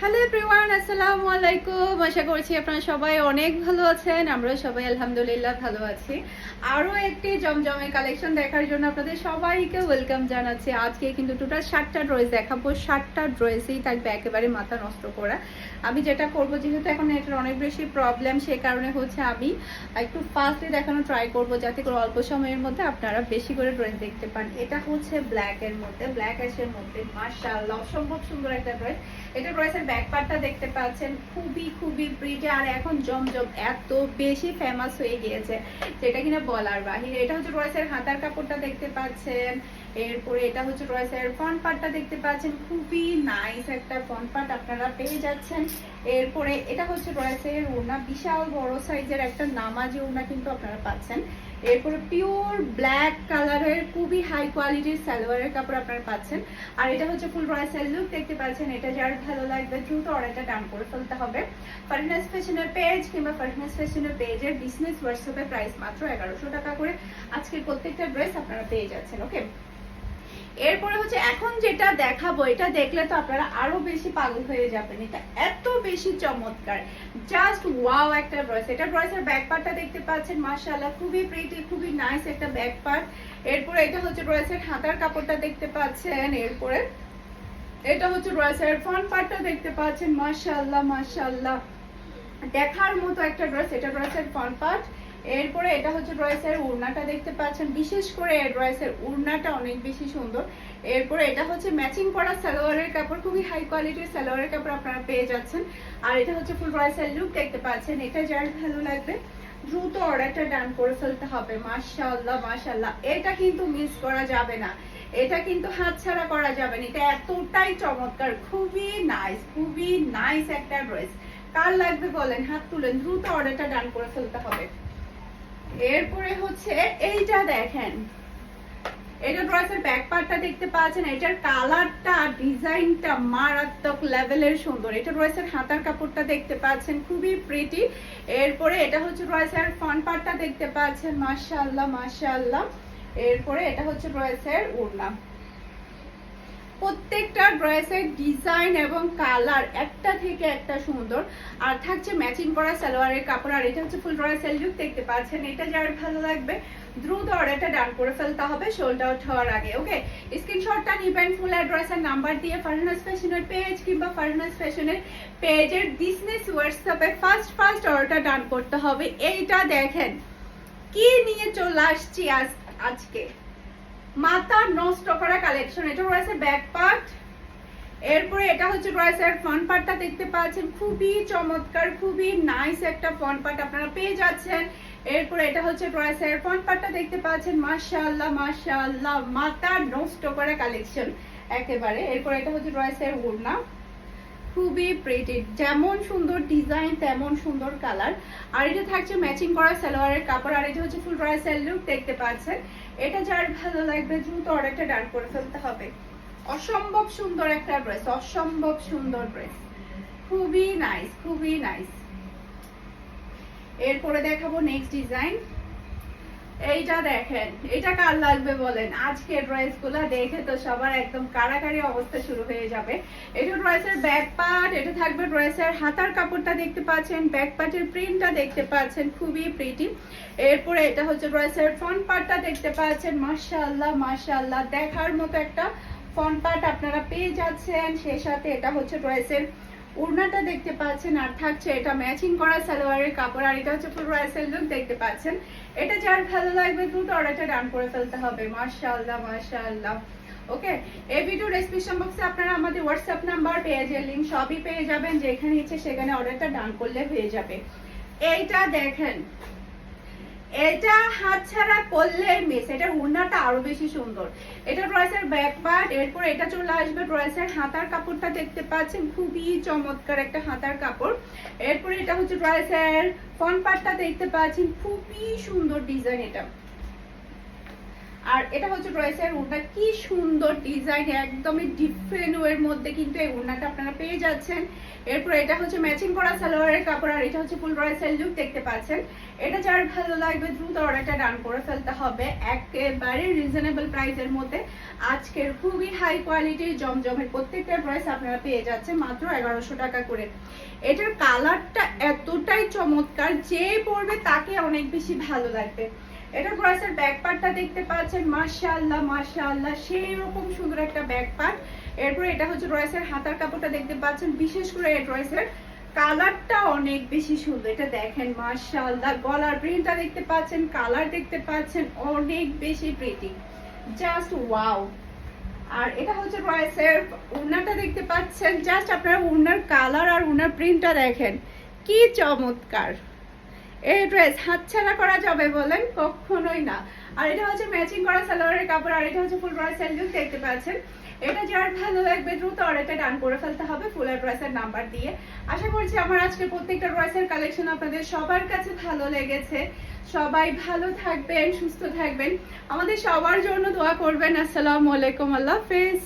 Hello everyone আসসালামু আলাইকুম আশা করছি আপনারা সবাই অনেক ভালো আছেন। আমরা সবাই আলহামদুলিল্লাহ ভালো আছি। আরও একটি জমজমে কালেকশন দেখার জন্য আপনাদের সবাইকে ওয়েলকাম জানাচ্ছি। আজকে কিন্তু টোটাল ষাটটা ড্রেস দেখাবো। ষাটটা ড্রেসই থাকবে একেবারে মাথা নষ্ট করা। আমি যেটা করব, যেহেতু এখন এটার অনেক বেশি প্রবলেম সে কারণে হচ্ছে আমি একটু ফাস্টে দেখানো ট্রাই করব, যাতে করে অল্প সময়ের মধ্যে আপনারা বেশি করে ড্রেস দেখতে পান। এটা হচ্ছে ব্ল্যাকের মধ্যে। ব্ল্যাক অ্যাশের মধ্যে মার্শাল্লাহ অসম্ভব সুন্দর একটা ড্রেস এটা ড্রেসের ব্যাক পার্টটা দেখতে পাচ্ছেন, খুবই খুবই প্রিটি আর এখন জমজম, এত বেশি ফেমাস হয়ে গিয়েছে, যেটা কিনা বলার বাহিরে। এটা হচ্ছে রয়েছে হাতার কাপড়টা দেখতে পাচ্ছেন এরপরে এটা হচ্ছে ড্রেসের ফ্রন্ট পার্টটা দেখতে পাচ্ছেন। খুবই নাইস একটা ফ্রন্ট পার্ট আপনারা পেয়ে যাচ্ছেন। এরপরে এটা হচ্ছে ড্রেসের ওড়না, বিশাল বড় সাইজের একটা নামাজি ওড়না কিন্তু আপনারা পাচ্ছেন। এরপরে পিওর ব্ল্যাক কালারের খুবই হাই কোয়ালিটির সালোয়ারের কাপড় আপনারা পাচ্ছেন। আর এটা হচ্ছে ফুল রয়েসের লুক দেখতে পাচ্ছেন, এটা যার ভালো লাগবে দ্রুত অর্ডারটা ডান করে ফেলতে হবে। ফার্টনেস ফ্যাশনের পেজ কিংবা ফার্টনেস ফ্যাশনের পেজের বিজনেস হোয়াটসঅ্যাপে প্রাইস মাত্র এগারোশো টাকা করে। আজকের প্রত্যেকটা ড্রেস আপনারা পেয়ে যাচ্ছেন ওকে এরপরে হচ্ছে এখন যেটা দেখাবো, এটা দেখলে তো আপনারা আরও বেশি পাগল হয়ে যাবেন। এটা এত বেশি চমৎকার। জাস্ট ওয়াও একটা ড্রেস এটা ড্রেসের ব্যাক পার্টটা দেখতে পাচ্ছেন, মাশাআল্লাহ, খুবই প্রিটি খুবই নাইস একটা ব্যাক পার্ট এরপরে এটা হচ্ছে ড্রেসের হাতার কাপড়টা দেখতে পাচ্ছেন, এরপরে এটা হচ্ছে ড্রেসের ফ্রন্ট পার্টটা দেখতে পাচ্ছেন, মাশাআল্লাহ মাশাআল্লাহ। দেখার মতো একটা ড্রেস এটা ড্রেসের ফ্রন্ট পার্ট এরপরে এটা হচ্ছে ড্রেসের উড়নাটা দেখতে পাচ্ছেন। বিশেষ করে এই ড্রেসের উড়নাটা অনেক বেশি সুন্দর। এরপরে এটা হচ্ছে ম্যাচিং করা সালোয়ারের কাপড়, খুবই হাই কোয়ালিটির সালোয়ারের কাপড় আপনারা পেয়ে যাচ্ছেন। আর এটা হচ্ছে ফুল ড্রেসের লুক দেখতে পাচ্ছেন। এটা যার ভালো লাগবে, দ্রুত অর্ডারটা ডান করে ফেলতে হবে। মাশাআল্লাহ মাশাআল্লাহ। এটা কিন্তু মিস করা যাবে না। এটা কিন্তু হাতছাড়া করা যাবে না। এটা এতটাই চমৎকার, খুবই নাইস খুবই নাইস একটা ড্রেস কার লাগবে বলেন? হাত তুলেন। দ্রুত অর্ডারটা ডান করে ফেলতে হবে। এরপরে হচ্ছে এইটা দেখেন। এটা ড্রেসের ব্যাক পার্টটা দেখতে পাচ্ছেন, এটার কালারটা ডিজাইনটা মারাত্মক লেভেলের সুন্দর। এটা ড্রেসের হাতার কাপড়টা দেখতে পাচ্ছেন, খুবই প্রিটি এরপরে এটা হচ্ছে ড্রেসের ফ্রন্ট পার্টটা দেখতে পাচ্ছেন, মাশাআল্লাহ মাশাআল্লাহ। এরপরে এটা হচ্ছে ড্রেসের ওড়না। প্রত্যেকটা ড্রেসের ডিজাইন এবং কালার একটা থেকে একটা সুন্দর। আর থাকছে ম্যাচিং করা সালোয়ারের কাপড়, আর এটা হচ্ছে ফুল ড্রেসের লুক, দেখতে পাচ্ছেন, এটা যার ভালো লাগবে। দ্রুত অর্ডারটা ডান করে ফেলতে হবে সোল্ড আউট হওয়ার আগে ওকে স্ক্রিনশটটা নিবেন ফুল অ্যাড্রেসের নাম্বার দিয়ে ফার্নাস ফ্যাশনের পেজ কিংবা ফার্নাস ফ্যাশনের পেজের বিজনেস হোয়াটসঅ্যাপে ফার্স্ট ফার্স্ট অর্ডারটা ডান করতে হবে। এইটা দেখেন, কি নিয়ে চলে আসছি আজ, আজকে? মাথা নষ্ট করা কালেকশন এটা রয়েছে ব্যাক পার্ট এরপরে এটা হচ্ছে রয়েছে ফ্রন্ট পার্টটা দেখতে পাচ্ছেন। খুবই চমৎকার, খুবই নাইস একটা ফন পার্ট আপনারা পেয়ে যাচ্ছেন। এরপরে এটা হচ্ছে রয়েছে ফ্রন্ট পার্টটা দেখতে পাচ্ছেন। মাশাআল্লাহ মাশাআল্লাহ, মাথা নষ্ট করা কালেকশন একেবারে। এরপরে এটা হচ্ছে রয়েছে ওড়না। খুবই প্রেটেড যেমন সুন্দর ডিজাইন তেমন সুন্দর কালার আর এটা থাকছে ম্যাচিং করা সালোয়ারের কাপড়, আর এটা হচ্ছে ফুল রয়েসের লুক দেখতে পাচ্ছেন। এটা যার ভালো লাগবে, দ্রুত অর্ডারটা ডান করে ফেলতে হবে। অসম্ভব সুন্দর একটা ড্রেস অসম্ভব সুন্দর ড্রেস খুবই নাইস খুবই নাইস এরপরে দেখাবো নেক্সট ডিজাইন এইটা দেখেন, এটা কার লাগবে বলেন? আজকে ড্রেসগুলা দেখে তো সবার একদম কারাকারি অবস্থা শুরু হয়ে যাবে। এটা ড্রেসের ব্যাক পার্ট এটা থাকবে ড্রেসের হাতার কাপড়টা দেখতে পাচ্ছেন ব্যাক পার্টের প্রিন্টটা দেখতে পাচ্ছেন, খুবই প্রিটি এরপরে এটা হচ্ছে ড্রেসের ফ্রন্ট পার্টটা দেখতে পাচ্ছেন, মাশাআল্লাহ মাশাআল্লাহ। দেখার মতো একটা ফ্রন্ট পার্ট আপনারা পেয়ে যাচ্ছেন, সেই সাথে এটা হচ্ছে ড্রেসের ওড়নাটা দেখতে পাচ্ছেন আর থাকছে এটা ম্যাচিং করা সালোয়ারের কাপড় আর এটা হচ্ছে ফুল রাইসেল লুক দেখতে পাচ্ছেন। এটা যার ভালো লাগবে দ্রুত অর্ডারটা ডান করে ফেলতে হবে। মাশাআল্লাহ মাশাআল্লাহ। ওকে এই ভিডিও ডেসক্রিপশন বক্সে আপনারা আমাদের হোয়াটসঅ্যাপ নাম্বার পেজের লিঙ্ক সবই পেয়ে যাবেন। যেখানে ইচ্ছে সেখানে অর্ডারটা ডান করলে হয়ে যাবে। এইটা দেখেন এটা হাত ছাড়া করলে মিস এটা উন্নাটা আরও বেশি সুন্দর। এটা ড্রয়েসের ব্যাক পার্ট এরপর এটা চলে আসবে ড্রয়েসের হাতার কাপড়টা দেখতে পাচ্ছেন, খুবই চমৎকার একটা হাতার কাপড়। এরপর এটা হচ্ছে ড্রয়েসের ফন পার্টটা দেখতে পাচ্ছেন, খুবই সুন্দর ডিজাইন এটা। আর এটা হচ্ছে ড্রেসের ওড়না কি সুন্দর ডিজাইন, একদমই ডিফারেন্ট ওয়ের মধ্যে কিন্তু এই ওড়নাটা আপনারা পেয়ে যাচ্ছেন। এরপর এটা হচ্ছে ম্যাচিং করা সালোয়ারের কাপড় আর এটা হচ্ছে ফুল ড্রেসের লুক দেখতে পাচ্ছেন। এটা যার ভালো লাগবে দ্রুত অর্ডারটা ডান করে ফেলতে হবে একেবারে রিজনেবল প্রাইসের মধ্যে। আজকের খুবই হাই কোয়ালিটির জমজমের প্রত্যেকটা ড্রেস আপনারা পেয়ে যাচ্ছেন মাত্র এগারোশো টাকা করে। এটার কালারটা এতটাই চমৎকার, যে পরবে তাকে অনেক বেশি ভালো লাগবে। এটা ড্রেসের ব্যাক পার্টটা দেখতে পাচ্ছেন, মাশাআল্লাহ মাশাআল্লাহ সেই রকম সুন্দর একটা ব্যাক পার্ট এরপর এটা হচ্ছে ড্রেসের হাতার কাপড়টা দেখতে পাচ্ছেন, বিশেষ করে এই ড্রেসের কালারটা অনেক বেশি সুন্দর। এটা দেখেন, মাশাআল্লাহ, গলার প্রিন্টটা দেখতে পাচ্ছেন, কালার দেখতে পাচ্ছেন, অনেক বেশি প্রিটি জাস্ট ওয়াও আর এটা হচ্ছে ড্রেসের উন্নাটা দেখতে পাচ্ছেন জাস্ট আপনারা উন্নার কালার আর উন্নার প্রিন্টটা দেখেন। কি চমৎকার! এই ড্রেস হাতছাড়া করা যাবে বলেন? কখনোই না। আর এটা হচ্ছে ম্যাচিং করা সালোয়ারের কাপড়, আর এটা হচ্ছে ফুল ড্রেসের লুক দেখতে পাচ্ছেন? এটা যার ভালো লাগবে দ্রুত অর্ডারটা ডান করে ফেলতে হবে ফুলের ড্রেসের নাম্বার দিয়ে। আশা করছি আমার আজকে প্রত্যেকটা ড্রেসের কালেকশন আপনাদের সবার কাছে ভালো লেগেছে। সবাই ভালো থাকবেন, সুস্থ থাকবেন। আমাদের সবার জন্য দোয়া করবেন। আসসালামু আলাইকুম, আল্লাহ হাফেজ।